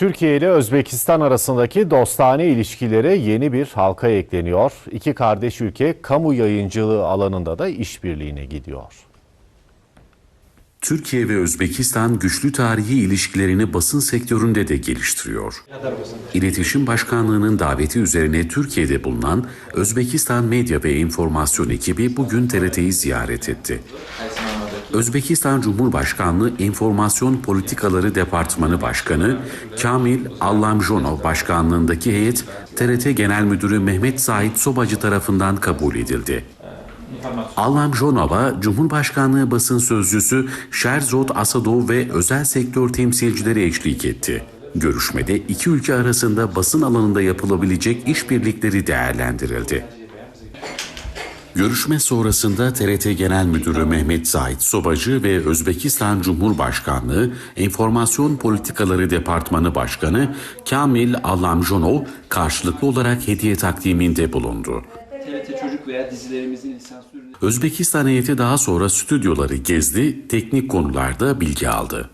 Türkiye ile Özbekistan arasındaki dostane ilişkilere yeni bir halka ekleniyor. İki kardeş ülke kamu yayıncılığı alanında da işbirliğine gidiyor. Türkiye ve Özbekistan güçlü tarihi ilişkilerini basın sektöründe de geliştiriyor. İletişim Başkanlığı'nın daveti üzerine Türkiye'de bulunan Özbekistan Medya ve İnformasyon ekibi bugün TRT'yi ziyaret etti. Özbekistan Cumhurbaşkanlığı İnformasyon Politikaları Departmanı Başkanı Kamil Allamjonov başkanlığındaki heyet TRT Genel Müdürü Mehmet Zahit Sobacı tarafından kabul edildi. Allamjonova, Cumhurbaşkanlığı basın sözcüsü Sherzod Asadov ve özel sektör temsilcileri eşlik etti. Görüşmede iki ülke arasında basın alanında yapılabilecek işbirlikleri değerlendirildi. Görüşme sonrasında TRT Genel Müdürü Mehmet Zahit Sobacı ve Özbekistan Cumhurbaşkanlığı Enformasyon Politikaları Departmanı Başkanı Kamil Allamjonov karşılıklı olarak hediye takdiminde bulundu. TRT Çocuk veya dizilerimizin lisans ürünü Özbekistan heyeti daha sonra stüdyoları gezdi, teknik konularda bilgi aldı.